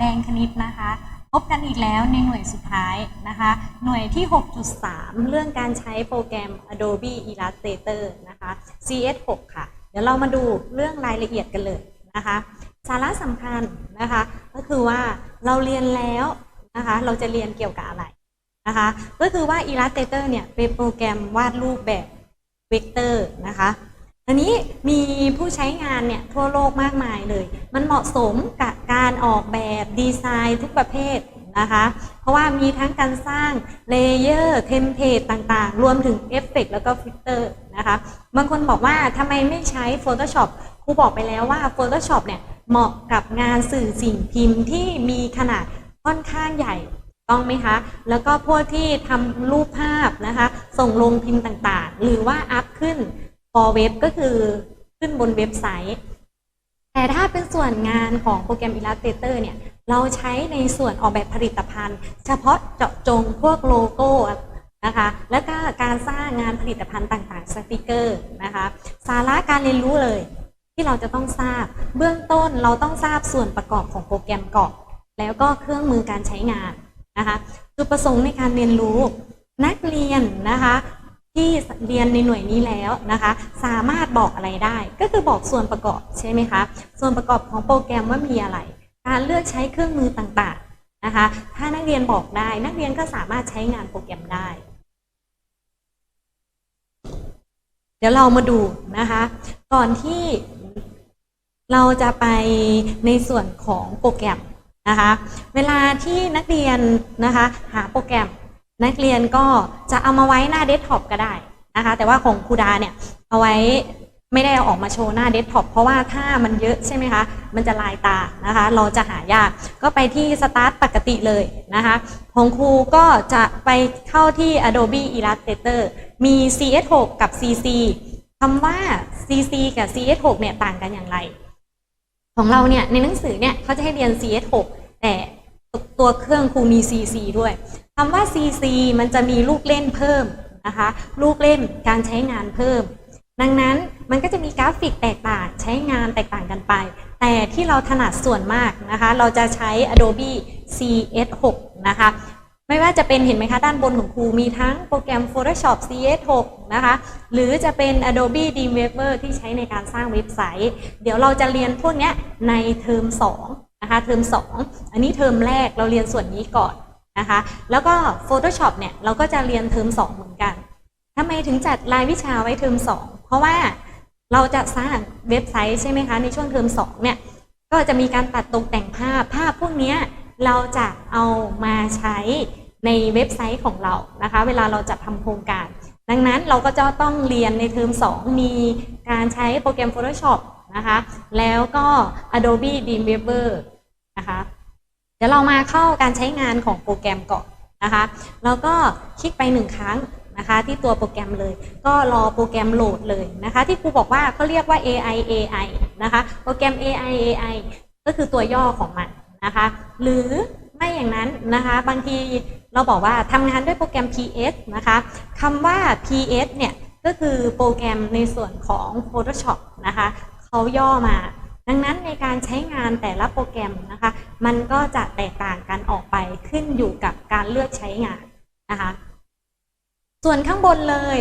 แดงคณิตนะคะ พบกันอีกแล้วในหน่วยสุดท้ายนะคะ หน่วยที่ 6.3 เรื่องการใช้โปรแกรม Adobe Illustrator นะคะ CS6 ค่ะ เดี๋ยวเรามาดูเรื่องรายละเอียดกันเลยนะคะ สาระสำคัญนะคะ ก็คือว่าเราเรียนแล้วนะคะ เราจะเรียนเกี่ยวกับอะไรนะคะ ก็คือว่า Illustrator เนี่ยเป็นโปรแกรมวาดรูปแบบเวกเตอร์นะคะ อันนี้มีผู้ใช้งานเนี่ยทั่วโลกมากมายเลย มันเหมาะสมกับการออกแบบดีไซน์ทุกประเภทนะคะ เพราะว่ามีทั้งการสร้างเลเยอร์เทมเพลตต่างๆ รวมถึงเอฟเฟกแล้วก็ฟิลเตอร์นะคะ บางคนบอกว่าทำไมไม่ใช้ Photoshop ครูบอกไปแล้วว่า Photoshop เนี่ยเหมาะกับงานสื่อสิ่งพิมพ์ที่มีขนาดค่อนข้างใหญ่ต้องไหมคะ แล้วก็พวกที่ทำรูปภาพนะคะ ส่งลงพิมพ์ต่างๆ หรือว่าอัพขึ้น for web ก็คือขึ้นบนเว็บไซต์ แต่ถ้าเป็นส่วนงานของโปรแกรม Illustrator เนี่ย เราใช้ในส่วนออกแบบผลิตภัณฑ์ เฉพาะเจาะจงพวกโลโก้นะคะ แล้วก็การสร้างงานผลิตภัณฑ์ต่างๆ สติกเกอร์นะคะ สาระการเรียนรู้เลยที่เราจะต้องทราบ เบื้องต้นเราต้องทราบส่วนประกอบของโปรแกรมก่อนแล้วก็เครื่องมือการใช้งานนะคะ จุดประสงค์ในการเรียนรู้ นักเรียนนะคะ ที่เรียนในหน่วยนี้แล้วนะคะ สามารถบอกอะไรได้ก็คือบอกส่วนประกอบใช่ไหมคะส่วนประกอบของโปรแกรมว่ามีอะไร การเลือกใช้เครื่องมือต่างๆนะคะ ถ้านักเรียนบอกได้ นักเรียนก็สามารถใช้งานโปรแกรมได้ เดี๋ยวเรามาดูนะคะ ก่อนที่เราจะไปในส่วนของโปรแกรมนะคะ เวลาที่นักเรียนนะคะ หาโปรแกรม นักเรียนก็จะเอามาไว้หน้าเดสก์ท็อปก็ได้นะคะ แต่ว่าของครูดาเนี่ยเอาไว้ไม่ได้เอาออกมาโชว์หน้าเดสก์ท็อปเพราะว่าถ้ามันเยอะใช่ไหมคะ มันจะลายตานะคะ เราจะหายาก ก็ไปที่สตาร์ทปกติเลยนะคะ ของครูก็จะไปเข้าที่ Adobe Illustrator มี CS6 กับ CC คำว่า CC กับ CS6 เนี่ยต่างกันอย่างไร ของเราเนี่ยในหนังสือเนี่ยเขาจะให้เรียน CS6 แต่ตัวเครื่องครูมี CC ด้วย คำว่า CC มันจะมีลูกเล่นเพิ่มนะคะ ลูกเล่นการใช้งานเพิ่ม ดังนั้นมันก็จะมีกราฟิกแตกต่างใช้งานแตกต่างกันไป แต่ที่เราถนัดส่วนมากนะคะ เราจะใช้ Adobe CS6 นะคะ ไม่ว่าจะเป็นเห็นไหมคะ ด้านบนของครูมีทั้งโปรแกรม Photoshop CS6 นะคะ หรือจะเป็น Adobe Dreamweaver ที่ใช้ในการสร้างเว็บไซต์ เดี๋ยวเราจะเรียนพวกเนี้ยในเทอม2นะคะเทอม2 อันนี้เทอมแรกเราเรียนส่วนนี้ก่อน นะคะ แล้วก็ Photoshop เนี่ย เราก็จะเรียนเทอม2 เหมือนกันทำไมถึงจัดรายวิชาไว้เทอม2 เพราะว่าเราจะสร้างเว็บไซต์ใช่ไหมคะ ในช่วงเทอม2 เนี่ย ก็จะมีการตัดตกแต่งภาพ ภาพพวกนี้เราจะเอามาใช้ในเว็บไซต์ของเรานะคะ เวลาเราจะทำโครงการ ดังนั้นเราก็จะต้องเรียนในเทอม 2 มีการใช้โปรแกรม Photoshop นะคะ แล้วก็ Adobe Dreamweaver นะคะ ดี๋ยวเรามาเข้าการใช้งานของโปรแกรมก่อนนะคะ แล้วก็คลิกไปหนึ่งครั้งนะคะที่ตัวโปรแกรมเลย ก็รอโปรแกรมโหลดเลยนะคะ ที่ครูบอกว่าเขาเรียกว่า AI AI นะคะ โปรแกรม AI AI ก็คือตัวย่อของมันนะคะ หรือไม่อย่างนั้นนะคะ บางทีเราบอกว่าทำงานด้วยโปรแกรม PS นะคะคำว่า PS เนี่ยก็คือโปรแกรมในส่วนของ Photoshop นะคะเขาย่อมา ดังนั้นในการใช้งานแต่ละโปรแกรมนะคะ มันก็จะแตกต่างกันออกไปขึ้นอยู่กับการเลือกใช้งานนะคะ ส่วนข้างบนเลย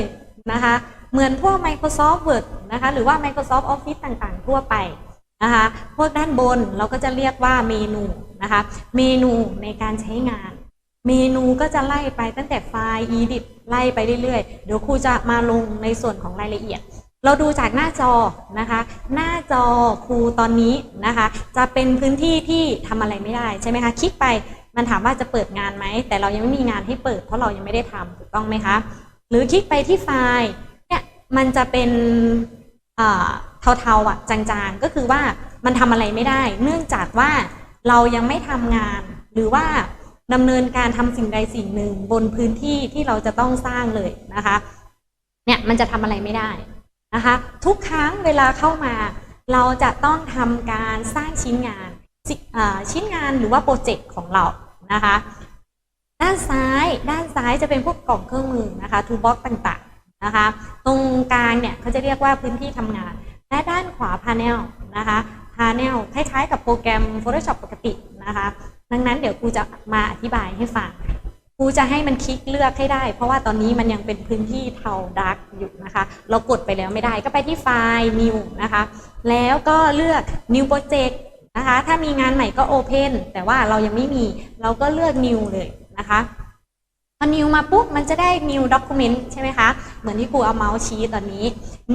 นะคะ เหมือนพวก Microsoft Word นะคะ หรือว่า Microsoft Office ต่างๆ ทั่วไปนะคะ พวกด้านบนเราก็จะเรียกว่าเมนูนะคะ เมนูในการใช้งาน เมนูก็จะไล่ไปตั้งแต่ไฟล์ edit ไล่ไปเรื่อยๆ เดี๋ยวครูจะมาลงในส่วนของรายละเอียด เราดูจากหน้าจอนะคะ หน้าจอครูตอนนี้นะคะ จะเป็นพื้นที่ที่ทำอะไรไม่ได้ใช่ไหมคะ คลิกไปมันถามว่าจะเปิดงานไหม แต่เรายังไม่มีงานให้เปิดเพราะเรายังไม่ได้ทำถูกต้องไหมคะ หรือคลิกไปที่ไฟล์เนี่ยมันจะเป็นอ่าเทาๆอะจางๆ ก็คือว่ามันทำอะไรไม่ได้ เนื่องจากว่าเรายังไม่ทำงาน หรือว่าดำเนินการทำสิ่งใดสิ่งหนึ่งบนพื้นที่ที่เราจะต้องสร้างเลยนะคะ เนี่ยมันจะทำอะไรไม่ได้ นะคะ ทุกครั้งเวลาเข้ามา เราจะต้องทำการสร้างชิ้นงานชิ้นงานหรือว่าโปรเจกต์ของเรานะคะด้านซ้ายด้านซ้ายจะเป็นพวกกล่องเครื่องมือนะคะทูบ็อกต่างๆนะคะ ตรงกลางเนี่ยเขาจะเรียกว่าพื้นที่ทำงาน และด้านขวาพาเนลนะคะ panel คล้ายๆ กับโปรแกรม Photoshop ปกตินะคะ ดังนั้นเดี๋ยวครูจะมาอธิบายให้ฟัง ครูจะให้มันคลิกเลือกให้ได้ เพราะว่าตอนนี้มันยังเป็นพื้นที่เทาดาร์กอยู่นะคะ เรากดไปแล้วไม่ได้ก็ไปที่ไฟล์ new นะคะ แล้วก็เลือก new project นะคะ ถ้ามีงานใหม่ก็ open แต่ว่าเรายังไม่มีเราก็เลือก new เลยนะคะพอ new มาปุ๊บมันจะได้ new document ใช่ไหมคะ เหมือนที่ครูเอาเมาส์ชี้ตอนนี้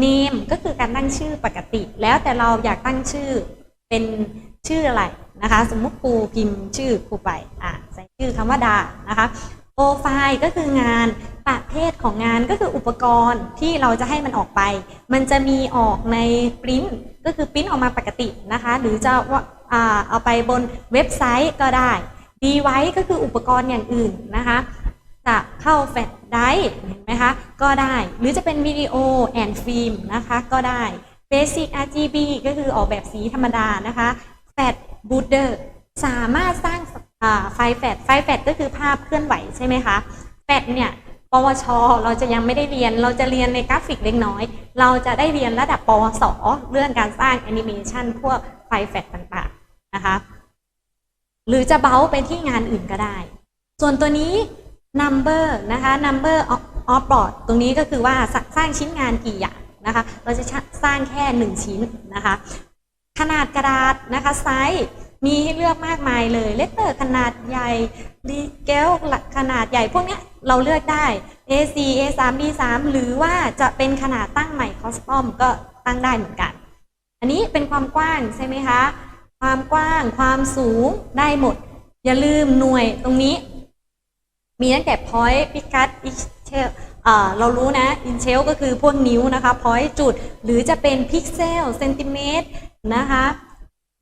name ก็คือการตั้งชื่อปกติ แล้วแต่เราอยากตั้งชื่อเป็นชื่ออะไร นะคะ สมมุติครูพิมพ์ชื่อครูไปอะใส่ชื่อคำว่าดานะคะโปรไฟล์ก็คืองานประเภทของงานก็คืออุปกรณ์ที่เราจะให้มันออกไป มันจะมีออกในปริ้นก็คือปริ้นออกมาปกตินะคะ หรือจะว่าเอาไปบนเว็บไซต์ก็ได้ดีไว้ก็คืออุปกรณ์อย่างอื่นนะคะ จะเข้าแฟลชไดร์เห็นไหมคะ ก็ได้ หรือจะเป็นวิดีโอแอนฟิล์มนะคะ ก็ได้ Basic RGB ก็คือออกแบบสีธรรมดานะคะแฟลช บูดเดอร์สามารถสร้างไฟแฟลชไฟแฟลชก็คือภาพเคลื่อนไหวใช่ไหมคะแฟลชเนี่ยปวช เราจะยังไม่ได้เรียนเราจะเรียนในกราฟิกเล็กน้อย เราจะได้เรียนระดับปวส เรื่องการสร้างแอนิเมชันพวกไฟแฟลชต่างๆนะคะหรือจะเบ้าไปที่งานอื่นก็ได้ ส่วนตัวนี้ number นะคะ number of of board ตรงนี้ก็คือว่าสสร้างชิ้นงานกี่อย่างนะคะ เราจะสร้างแค่ 1 ชิ้นนะคะ ขนาดกระดาษนะคะไซส์มีให้เลือกมากมายเลยเลตเตอร์ขนาดใหญ่ดีเกลขนาดใหญ่พวกนี้เราเลือกได้ A4 A3 B3 หรือว่าจะเป็นขนาดตั้งใหม่คอสตอมก็ตั้งได้เหมือนกัน อันนี้เป็นความกว้างใช่ไหมคะ ความกว้างความสูงได้หมด อย่าลืมหน่วยตรงนี้ มีตั้งแต่ point พิกัด inch อ่าเรารู้นะ inch ก็คือพวกนิ้วนะคะ point จุด หรือจะเป็นพิกเซลเซนติเมตร นะคะ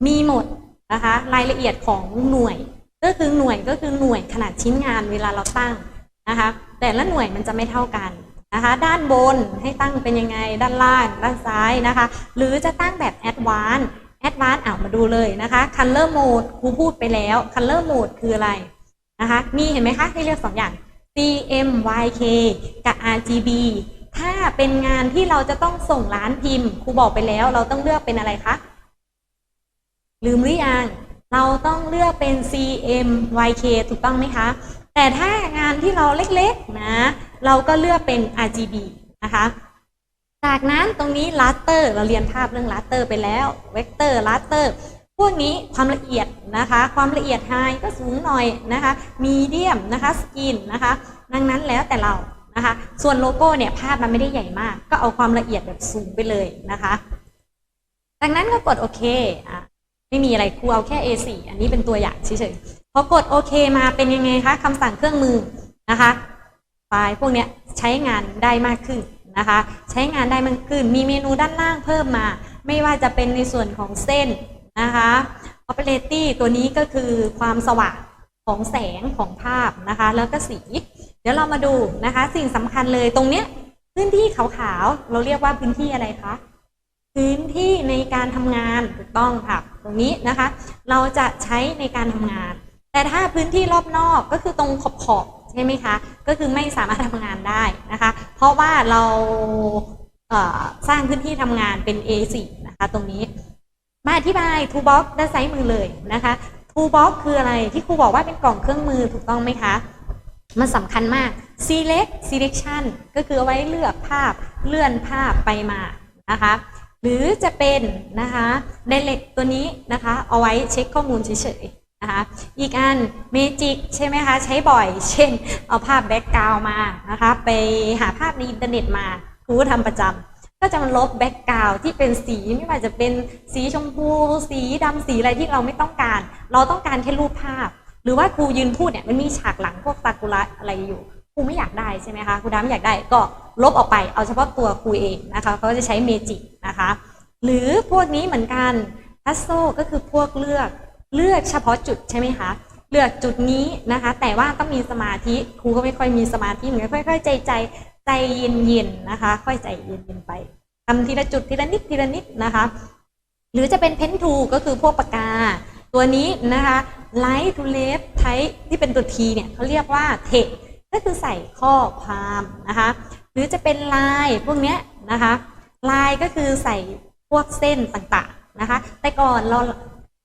มีหมดนะคะ รายละเอียดของหน่วย ก็คือหน่วยก็คือหน่วยขนาดชิ้นงานเวลาเราตั้งนะคะ แต่ละหน่วยมันจะไม่เท่ากันนะคะ ด้านบนให้ตั้งเป็นยังไง ด้านล่าง ด้านซ้ายนะคะ หรือจะตั้งแบบ advance advance อ่ามาดูเลยนะคะ color mode ครูพูดไปแล้ว color mode คืออะไรนะคะ มีเห็นไหมคะ ให้เลือก2อย่าง CMYK กับ RGB ถ้าเป็นงานที่เราจะต้องส่งร้านพิมพ์ครูบอกไปแล้ว เราต้องเลือกเป็นอะไรคะ ลืมหรือยังเราต้องเลือกเป็น CMYK ถูกต้องไหมคะ แต่ถ้างานที่เราเล็กๆนะ เราก็เลือกเป็น RGB นะคะ จากนั้นตรงนี้ raster เราเรียนภาพเรื่อง raster ไปแล้ว vector raster พวกนี้ความละเอียดนะคะ ความละเอียด high ก็สูงหน่อยนะคะ medium นะคะ skin นะคะ ดังนั้นแล้วแต่เรา นะคะ ส่วนโลโก้เนี่ยภาพมันไม่ได้ใหญ่มาก ก็เอาความละเอียดแบบสูงไปเลยนะคะจากนั้นก็กดโอเคอะไม่มีอะไรครูเอาแค่ A4 อันนี้เป็นตัวอย่างเฉยๆพอกดโอเคมาเป็นยังไงคะคำสั่งเครื่องมือนะคะไฟล์พวกเนี้ยใช้งานได้มากขึ้นนะคะ ใช้งานได้มากขึ้น มีเมนูด้านล่างเพิ่มมา ไม่ว่าจะเป็นในส่วนของเส้นนะคะ operaty ตัวนี้ก็คือความสว่างของแสงของภาพนะคะ แล้วก็สี ดี๋ยวเรามาดูนะคะ สิ่งสำคัญเลยตรงเนี้ยพื้นที่ขาวๆเราเรียกว่าพื้นที่อะไรคะพื้นที่ในการทำงานถูกต้องค่ะ ตรงนี้นะคะ เราจะใช้ในการทำงาน แต่ถ้าพื้นที่รอบนอกก็คือตรงขอบๆใช่ไหมคะ ก็คือไม่สามารถทำงานได้นะคะ เพราะว่าเราเสร้างพื้นที่ทำงานเป็น A4 นะคะ ตรงนี้ มาอธิบาย Toolbox ด้านซ้ายมือเลยนะคะ Toolbox คืออะไรที่ครูบอกว่าเป็นกล่องเครื่องมือถูกต้องไหมคะ มันสำคัญมาก select selection ก็คือเอาไว้เลือกภาพเลื่อนภาพไปมานะคะหรือจะเป็นนะคะ direct ตัวนี้นะคะ เอาไว้เช็คข้อมูลเฉยๆนะคะอีกอัน magic ใช่ไหมคะ ใช้บ่อย เช่น เอาภาพแบ็กกราวมานะคะไปหาภาพในอินเทอร์เน็ตมาครูทำประจำก็จะมาลบแบ็กกราวที่เป็นสีไม่ว่าจะเป็นสีชมพู สีดำสีอะไรที่เราไม่ต้องการ เราต้องการแค่รูปภาพ หรือว่าครูยืนพูดเนี่ยมันมีฉากหลังพวกซากุระอะไรอยู่ครูไม่อยากได้ใช่ไหมคะครูดาไม่อยากได้ก็ลบออกไปเอาเฉพาะตัวครูเองนะคะเขาก็จะใช้เมจิกนะคะ หรือพวกนี้เหมือนกันพัสโซก็คือพวกเลือกเลือกเฉพาะจุดใช่ไหมคะเลือกจุดนี้นะคะ แต่ว่าต้องมีสมาธิครูก็ไม่ค่อยมีสมาธิเหมือนกันค่อย ๆ ใจใจใจเย็นๆนะคะ ค่อยใจเย็นๆไปทำทีละจุดทีละนิดทีละนิดนะคะ หรือจะเป็นเพนทูก็คือพวกปากกา ตัวนี้นะคะ light to left type ที่เป็นตัว T เนี่ยเขาเรียกว่า t e x ก็คือใส่ข้อความนะคะหรือจะเป็นลายพวกเนี้ยนะคะลายก็คือใส่พวกเส้นต่างๆนะคะ แต่ก่อนเรา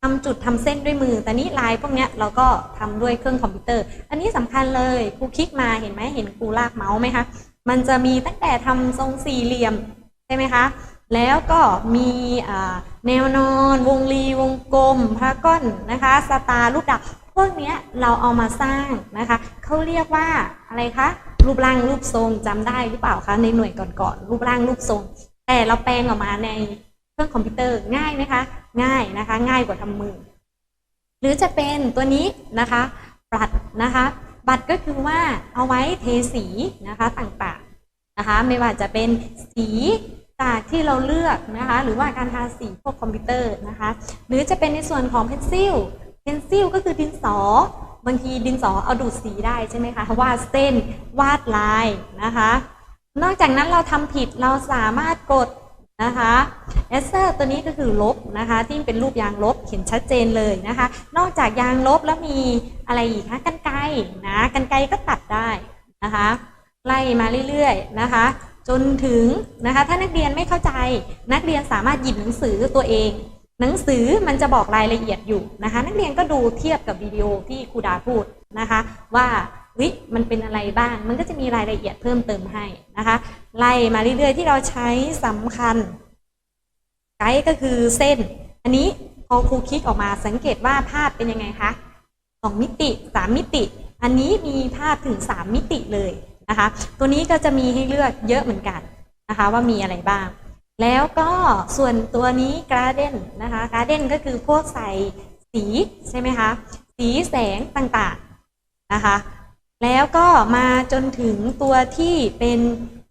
ทำจุดทำเส้นด้วยมือ แต่นี้ลายพวกเนี้ยเราก็ทำด้วยเครื่องคอมพิวเตอร์ อันนี้สำคัญเลยครูคลิกมาเห็นไหมเห็นครูลากเมาส์ไหมคะมันจะมีตั้งแต่ทำทรงสี่เหลี่ยมใช่ไหมคะแล้วก็มีอ่า แนวนอน วงรีวงกลมพารากอนนะคะสตาร์รูปดาวพวกเนี้ยเราเอามาสร้างนะคะเขาเรียกว่าอะไรคะรูปร่างรูปทรงจำได้หรือเปล่าคะในหน่วยก่อนๆรูปร่างรูปทรง แต่เราแปลงออกมาในเครื่องคอมพิวเตอร์ง่ายไหมคะง่ายนะคะ ง่ายกว่าทำมือ หรือจะเป็นตัวนี้นะคะบัตรนะคะ บัตรก็คือว่าเอาไว้เทสีนะคะต่างๆนะคะ ไม่ว่าจะเป็นสี จากที่เราเลือกนะคะ หรือว่าการทาสีพวกคอมพิวเตอร์นะคะ หรือจะเป็นในส่วนของเพนซิลเพนซิลก็คือดินสอบางทีดินสอเอาดูดสีได้ใช่ไหมคะวาดเส้นวาดลายนะคะ นอกจากนั้นเราทำผิดเราสามารถกดนะคะเอสเซอร์ตัวนี้ก็คือลบนะคะ ที่เป็นรูปยางลบเห็นชัดเจนเลยนะคะ นอกจากยางลบแล้วมีอะไรอีกคะกันไกนะกันไกก็ตัดได้นะคะ ไล่มาเรื่อยๆนะคะ จนถึงนะคะถ้านักเรียนไม่เข้าใจนักเรียนสามารถหยิบหนังสือตัวเอง หนังสือมันจะบอกรายละเอียดอยู่นะคะ นักเรียนก็ดูเทียบกับวิดีโอที่ครูดาพูดนะคะ ว่าวิมันเป็นอะไรบ้าง มันก็จะมีรายละเอียดเพิ่มเติมให้นะคะไล่มาเรื่อยๆที่เราใช้สำคัญไกด์ก็คือเส้น อันนี้พอครูคลิกออกมาสังเกตว่าภาพเป็นยังไงคะสองมิติสามมิติ อันนี้มีภาพถึงสามมิติเลย นะคะ ตัวนี้ก็จะมีให้เลือกเยอะเหมือนกันนะคะว่ามีอะไรบ้าง แล้วก็ส่วนตัวนี้กราเดนนะคะกราเดนก็คือพวกใส่สีใช่ไหมคะ สีแสงต่างๆนะคะ แล้วก็มาจนถึงตัวที่เป็น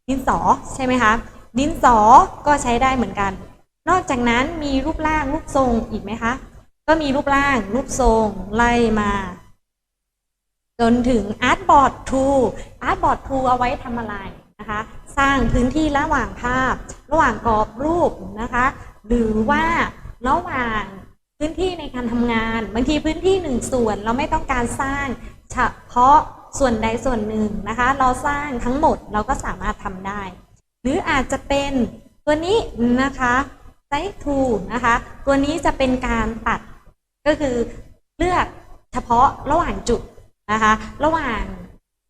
ดินสอใช่ไหมคะ ดินสอก็ใช้ได้เหมือนกัน นอกจากนั้นมีรูปร่างรูปทรงอีกไหมคะ ก็มีรูปร่างรูปทรงไล่มา จนถึง Artboard Tool Artboard Tool เอาไว้ทำอะไรนะคะ สร้างพื้นที่ระหว่างภาพ ระหว่างกรอบรูปนะคะ หรือว่าระหว่างพื้นที่ในการทำงาน บางทีพื้นที่หนึ่งส่วนเราไม่ต้องการสร้างเฉพาะส่วนใดส่วนหนึ่งนะคะ เราสร้างทั้งหมดเราก็สามารถทำได้ หรืออาจจะเป็นตัวนี้นะคะไซทูนะคะ ตัวนี้จะเป็นการตัดก็คือเลือกเฉพาะระหว่างจุด นะคะ ระหว่าง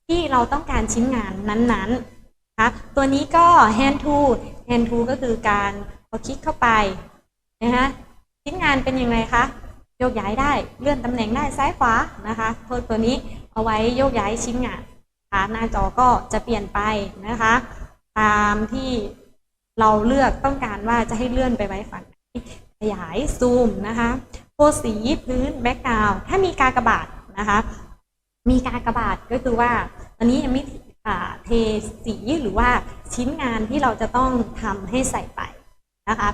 ที่เราต้องการชิ้นงานนั้นๆนะคะตัวนี้ก็ hand tool hand tool ก็คือการพอคลิกเข้าไปนะคะชิ้นงานเป็นยังไงคะโยกย้ายได้เลื่อนตำแหน่งได้ซ้ายขวานะคะตัวตัวนี้เอาไว้โยกย้ายชิ้นงานนะคะหน้าจอก็จะเปลี่ยนไปนะคะ ตามที่เราเลือกต้องการว่าจะให้เลื่อนไปไว้ฝั่งไหนขยายซูมนะคะโพสีพื้นแบ็กกราวถ้ามีกากบาทนะคะ มีการกระบาทก็คือว่าอันนี้ยังไม่อ่าเทสีหรือว่าชิ้นงานที่เราจะต้องทำให้ใส่ไปนะคะ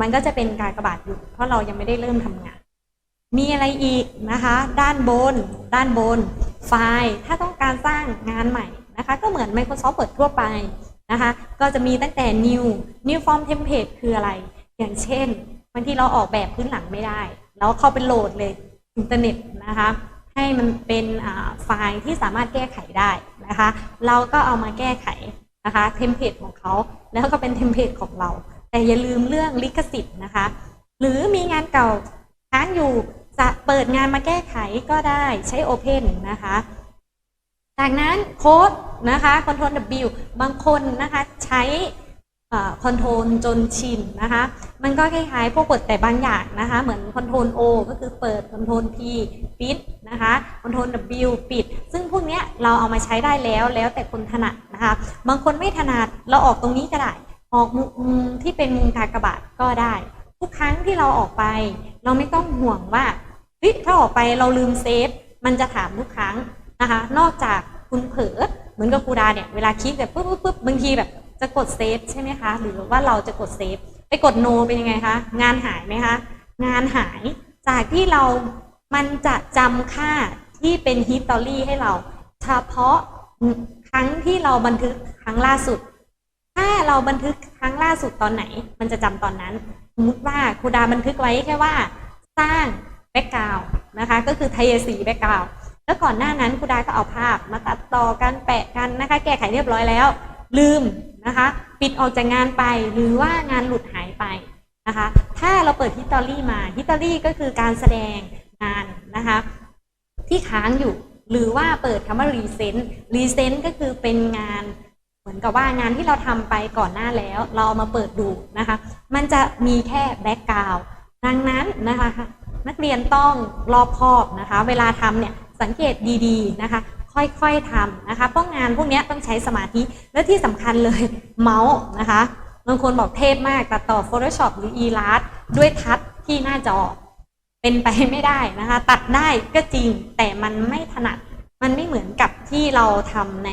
มันก็จะเป็นการกระบาทอยู่เพราะเรายังไม่ได้เริ่มทำงาน มีอะไรอีกนะคะ ด้านบน ด้านบน ไฟล์ถ้าต้องการสร้างงานใหม่นะคะ ก็เหมือน Microsoft Word ทั่วไปนะคะ ก็จะมีตั้งแต่ new new form template คืออะไร อย่างเช่นบางทีเราออกแบบพื้นหลังไม่ได้ แล้วเข้าไปโหลดเลยอินเทอร์เน็ตนะคะ ให้มันเป็นไฟล์ที่สามารถแก้ไขได้นะคะ เราก็เอามาแก้ไขนะคะเทมเพลตของเขาแล้วก็เป็นเทมเพลตของเรา แต่อย่าลืมเรื่องลิขสิทธิ์นะคะ หรือมีงานเก่าค้างอยู่จะเปิดงานมาแก้ไขก็ได้ใช้ Open นะคะ จากนั้นโค้ดนะคะ Ctrl W บางคนนะคะใช้ คอนโทรลจนชินนะคะ มันก็คล้ายๆพวกกดแต่บางอย่างนะคะ เหมือนคอนโทรล O ก็คือเปิดคอนโทรล P ปิดนะคะคอนโทรล W ปิด ซึ่งพวกนี้เราเอามาใช้ได้แล้วแล้วแต่คนถนัดนะคะ บางคนไม่ถนัดเราออกตรงนี้ก็ได้ ออกมุมที่เป็นมุมกากบาทก็ได้ ทุกครั้งที่เราออกไป เราไม่ต้องห่วงว่าเฮ้ยถ้าออกไปเราลืมเซฟ มันจะถามทุกครั้งนะคะ นอกจากคุณเผลอเหมือนกับครูดาเนี่ยเวลาคลิกแบบปุ๊บปุ๊บปุ๊บบางทีแบบ จะกดเซฟใช่ไหมคะ หรือว่าเราจะกดเซฟไปกดโนเป็นยังไงคะ งานหายไหมคะ งานหายจากที่เรามันจะจำค่าที่เป็นฮิตตอรี่ให้เราเฉพาะครั้งที่เราบันทึกครั้งล่าสุด ถ้าเราบันทึกครั้งล่าสุดตอนไหน มันจะจำตอนนั้นสมมติว่าครูดาบันทึกไว้แค่ว่า สร้างแบ็กกราวนะคะ ก็คือไทยสีแบ็กกราวแล้วก่อนหน้านั้นครูดาก็เอาภาพมาตัดต่อกันแปะกันนะคะ แก้ไขเรียบร้อยแล้ว ลืมนะคะปิดออกจากงานไปหรือว่างานหลุดหายไปนะคะถ้าเราเปิด history มา history ก็คือการแสดงงานนะคะที่ค้างอยู่หรือว่าเปิดคำว่า recent recent ก็คือเป็นงานเหมือนกับว่างานที่เราทำไปก่อนหน้าแล้ว เราเอามาเปิดดูนะคะ มันจะมีแค่แบ็กกราวด์ดังนั้นนะคะ นักเรียนต้องรอบคอบนะคะ เวลาทำเนี่ยสังเกตดีๆนะคะ ค่อยๆทำนะคะเพราะงานพวกนี้ต้องใช้สมาธิ และที่สำคัญเลยเมาส์นะคะบางคนบอกเทพมากตัดต่อ Photoshop หรือ Illust ด้วยทัชที่หน้าจอ เป็นไปไม่ได้นะคะ ตัดได้ก็จริงแต่มันไม่ถนัด มันไม่เหมือนกับที่เราทำใน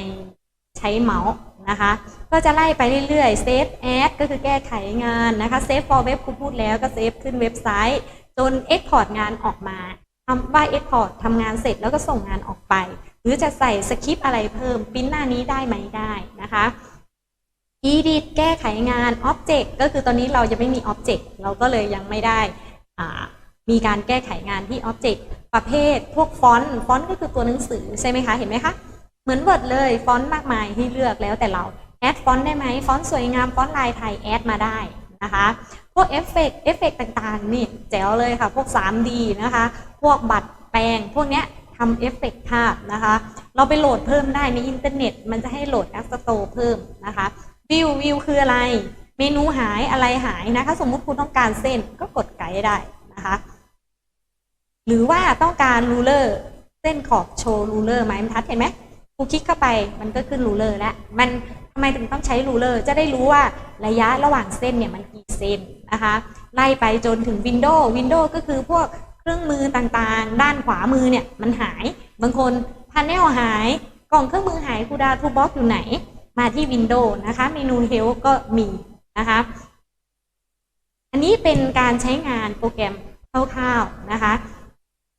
ใช้เมาส์นะคะ ก็จะไล่ไปเรื่อยๆ Save As ก็คือแก้ไขงานนะคะ Save for Web ครูพูดแล้วก็ Save ขึ้นเว็บไซต์จน Export งานออกมาทำว่า Export ทำงานเสร็จแล้วก็ส่งงานออกไป รือจะใส่สคริปอะไรเพิ่มปิ้นหน้านี้ได้ไหมได้นะคะ Edit แก้ไขงาน Object ก็คือตอนนี้เรายังไม่มี Object เราก็เลยยังไม่ได้มีการแก้ไขงานที่ Object ประเภทพวกฟอนต์ฟอนต์ก็คือตัวหนังสือใช่ไหมคะ เห็นไหมคะ เหมือนเวิร์ดเลยฟอนต์มากมายให้เลือกแล้วแต่เราแอดฟอนต์ได้ไหมฟอนต์สวยงามฟอนต์ลายไทยแอดมาได้นะคะพวกเอฟเฟกต์เอฟเฟกต์ต่างๆนี่แจ๋วเลยค่ะ พวก 3D นะคะ พวกบัตรแปลงพวกเนี้ย ทำเอฟเฟกต์ภาพนะคะ เราไปโหลดเพิ่มได้ในอินเทอร์เน็ต มันจะให้โหลดแอปสโตร์เพิ่มนะคะวิววิวคืออะไร เมนูหายอะไรหายนะคะ สมมุติคุณต้องการเส้นก็กดไกด์ได้นะคะ หรือว่าต้องการรูเลอร์เส้นขอบโชว์รูเลอร์ไม้บรรทัดเห็นไหมครูคลิกเข้าไปมันก็ขึ้นรูเลอร์แล้วมันทำไมถึงต้องใช้รูเลอร์จะได้รู้ว่าระยะระหว่างเส้นเนี่ยมันกี่เซนนะคะไล่ไปจนถึงวินโดว์วินโดว์ก็คือพวก เครื่องมือต่างๆ ด้านขวามือเนี่ยมันหาย บางคนพา n เนลหาย กล่องเครื่องมือหายกูดาทูบ็อกอยู่ไหน มาที่วินโดว์นะคะ เมนูเฮลก็มีนะคะอันนี้เป็นการใช้งานโปรแกรมคร่าวๆนะคะ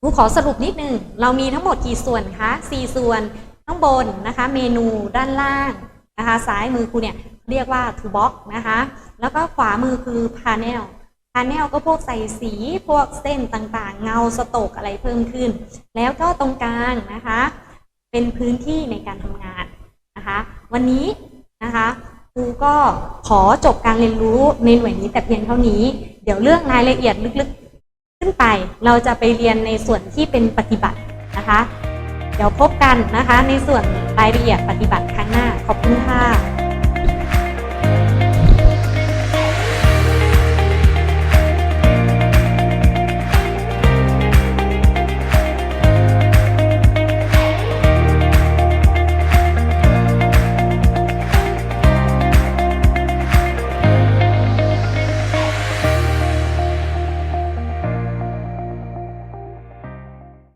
คูขอสรุปนิดนึง เรามีทั้งหมดกี่ส่วนคะ 4 ส่วนข้างบนนะคะ เมนูด้านล่างนะคะ ซ้ายมือครูเนี่ยเรียกว่า toolbox นะคะ แล้วก็ขวามือคือ panel panel ก็พวกใส่สีพวกเส้นต่างๆ เงาสโตกอะไรเพิ่มขึ้น แล้วก็ตรงกลางนะคะ เป็นพื้นที่ในการทำงานนะคะ วันนี้นะคะครูก็ขอจบการเรียนรู้ในหน่วยนี้แต่เพียงเท่านี้ เดี๋ยวเรื่องรายละเอียดลึกๆ ขึ้นไป เราจะไปเรียนในส่วนที่เป็นปฏิบัตินะคะ เดี๋ยวพบกันนะคะในส่วนรายละเอียดปฏิบัติครั้งหน้า ขอบคุณค่ะ